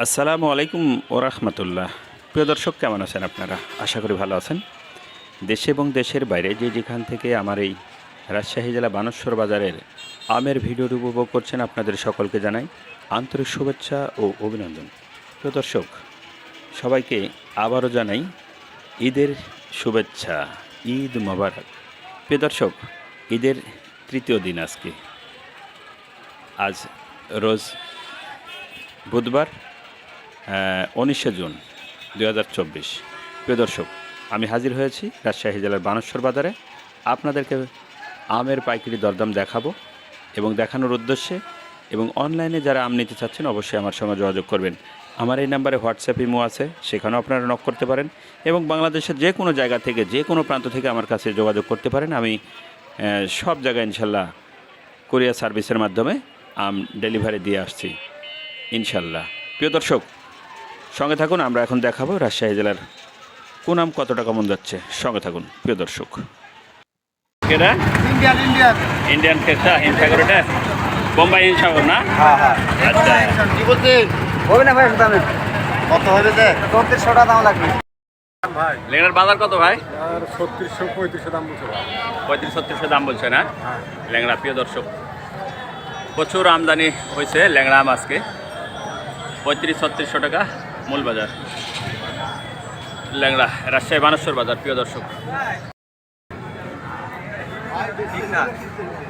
আসসালামু আলাইকুম ও রহমতুল্লাহ। প্রিয় দর্শক, কেমন আছেন আপনারা? আশা করি ভালো আছেন। দেশে এবং দেশের বাইরে যে যেখান থেকে আমার এই রাজশাহী জেলা বানেশ্বর বাজারের আমের ভিডিওটি উপভোগ করছেন, আপনাদের সকলকে জানাই আন্তরিক শুভেচ্ছা ও অভিনন্দন। প্রিয় দর্শক, সবাইকে আবারও জানাই ঈদের শুভেচ্ছা, ঈদ মোবারক। প্রিয় দর্শক, ঈদের তৃতীয় দিন আজকে। আজ রোজ বুধবার। উনিশে জুন দু হাজার চব্বিশ। প্রিয় দর্শক, আমি হাজির হয়েছি রাজশাহী জেলার বানেশ্বর বাজারে। আপনাদেরকে আমের পাইকারি দরদাম দেখাবো এবং দেখানোর উদ্দেশ্যে এবং অনলাইনে যারা আম নিতে চাচ্ছেন, অবশ্যই আমার সঙ্গে যোগাযোগ করবেন। আমার এই নাম্বারে হোয়াটসঅ্যাপ ইমো আছে, সেখানেও আপনারা নক করতে পারেন এবং বাংলাদেশের যে কোনো জায়গা থেকে, যে কোনো প্রান্ত থেকে আমার কাছে যোগাযোগ করতে পারেন। আমি সব জায়গায় ইনশাল্লাহ কুরিয়ার সার্ভিসের মাধ্যমে আম ডেলিভারি দিয়ে আসছি, ইনশাল্লাহ। প্রিয় দর্শক সঙ্গে থাকুন আমরা এখন দেখাবো রাজশাহী জেলার কোন আম কত টাকা মন যাচ্ছে। সঙ্গে থাকুন প্রিয় দর্শক। Indian Indian. ইন্ডিয়ান কেসটা হিমসাগর এটা বোম্বাই হিমসাগর না? হ্যাঁ হ্যাঁ। আচ্ছা। কি বলছেন হবে না ভাই দামে কত হবে যে? চৌত্রিশশো টাকা দাম লাগবে। ভাই। লেঙ্গার বাজার কত ভাই? ছত্রিশশো পঁয়ত্রিশশো দাম বলছে পঁয়ত্রিশ ছত্রিশশো দাম বলছে না? হ্যাঁ। ল্যাংড়া প্রিয় দর্শক। প্রচুর আমদানি হয়েছে ল্যাংড়া আম আজকে। পঁয়ত্রিশ ছত্রিশশো টাকা। মূল বাজার ল্যাংড়া, রাজশাহী বানেশ্বর বাজার, প্রিয় দর্শক।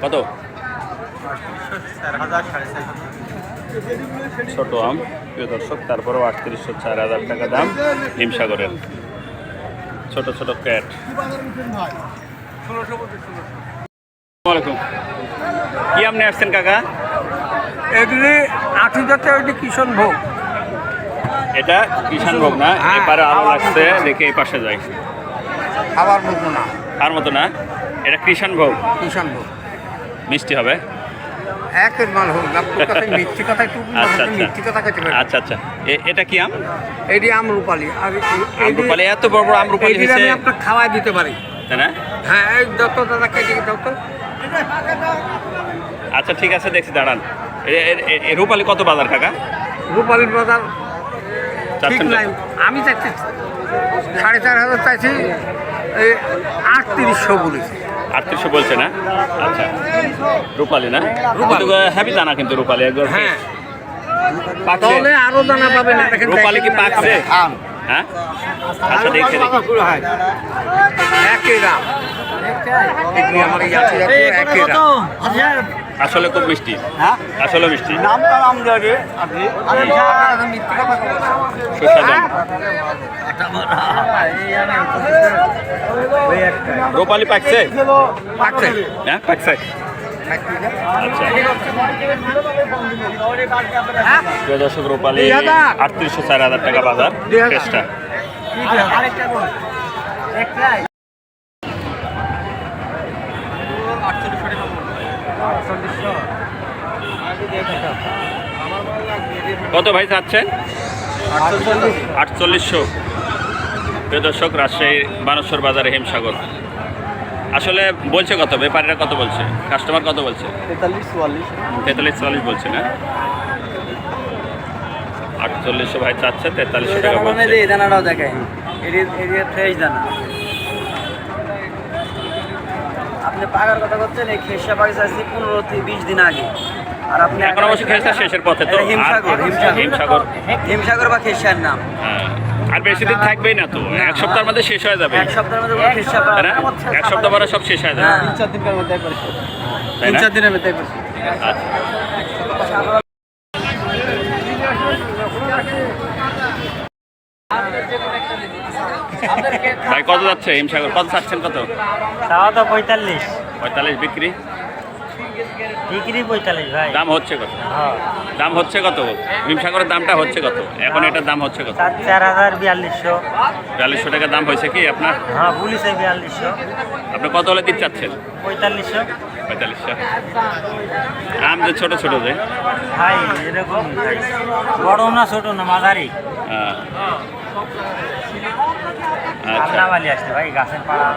কত? ছোট আম, প্রিয় দর্শক, তারপরেও আটত্রিশশো চার হাজার টাকা দাম হিমসাগরের। ছোট ছোট ক্যাট। আসসালামাইকুম কি আপনি আসছেন কাকা? এগুলি যাচ্ছে ওইটি কিষণ ভোগ। এটা কিষানভোগ না হ্যাঁ, এপারে আলো লাগছে দেখে এই পাশে যাই। খাবার মতো না। তার মতো না? এটা কৃষানভোগ কিষণ ভোগ। মিষ্টি হবে। একের মাল হোক আপনার কথা একটু আচ্ছা আচ্ছা কথা খেতে পারে আচ্ছা আচ্ছা। এটা কি আম? এটি আমরুপালি আর এই- এই- আমরুপালি এত বড় বড় আমরুপালি এইটি হয়েছে। আমি আপনার খাওয়াই দিতে পারি। তাই না? হ্যাঁ এই যত দাদা কেটে আচ্ছা ঠিক আছে দেখছি দাঁড়ান। রূপালি কত বাজার কাকা? রূপালির বাজার ঠিক নাই। আমি চাইছি সাড়ে চার হাজার চাইছি এই আটত্রিশশো বলেছি। আটত্রিশশো বলছে না? আচ্ছা। রূপালি না? রূপালি। হ্যাপি দানা কিন্তু রূপালি একবার। হ্যাঁ। তাহলে আরও দানা পাবেন দেখেন রূপালি কি পাকছে? আম। হ্যাঁ? আচ্ছা দেখে একই দাম। আমার একই দাম। আসলে খুব মিষ্টি। হ্যাঁ? আসলে মিষ্টি। নামটা নাম দেবে আপনি। মিথ্যে কথা সুস্বাদু। রূপালি পাকছে? পাচ্ছে হ্যাঁ পাকছে। আচ্ছা। দর্শক রূপালি। আটত্রিশশো চার হাজার টাকা বাজার। কত ভাই চাচ্ছেন? আটচল্লিশশো। প্রিয় দর্শক, রাজশাহী বানেশ্বর বাজারে হিমসাগর। আসলে বলছে কত? ব্যাপারীরা কত বলছে? কাস্টমার কত বলছে? তেতাল্লিশ চুয়াল্লিশ বলছে, না? আটচল্লিশশো ভাই চাচ্ছে, তেতাল্লিশশো টাকা দেখায়। ফ্রেশ দানা আপনি পাকার কথা করছেন এই খেসা পাখি চাইছি পনেরো থেকে বিশ দিন আগে। আর আপনি এখন অবশ্য খেয়েছে শেষের পথে তো। হিমসাগর, হিমসাগর। হিমসাগর। হিমসাগর বা খেসার নাম। হ্যাঁ। আর বেশি দিন থাকবেই না তো। এক সপ্তাহের মধ্যে শেষ হয়ে যাবে। এক সপ্তাহের মধ্যে কোনো খেসা এক সপ্তাহ পরে সব শেষ হয়ে যাবে। তিন চার দিনের মধ্যে একবার তাই না? দিনের মধ্যে একবার আচ্ছা। ভাই কত যাচ্ছে? হিমসাগর কত চাচ্ছেন কত? তাও তো পঁয়তাল্লিশ। পঁয়তাল্লিশ বিক্রি? বিক্রি পঁয়তাল্লিশ ভাই। দাম হচ্ছে কত? হ্যাঁ। দাম হচ্ছে কত? হিমসাগরের দামটা হচ্ছে কত? এখন এটার দাম হচ্ছে কত? চার হাজার বিয়াল্লিশশো। বিয়াল্লিশশো টাকা দাম হয়েছে কি আপনার? হ্যাঁ পুলিশে বিয়াল্লিশশো। আপনি কত হলে দিতে চাচ্ছেন? পঁয়তাল্লিশশো। পঁয়তাল্লিশশো। আম যে ছোটো ছোটো যে? ভাই এরকম বড় না ছোট না মাঝারি। হ্যাঁ। আচ্ছা আসছে ভাই গাছের পাড়া।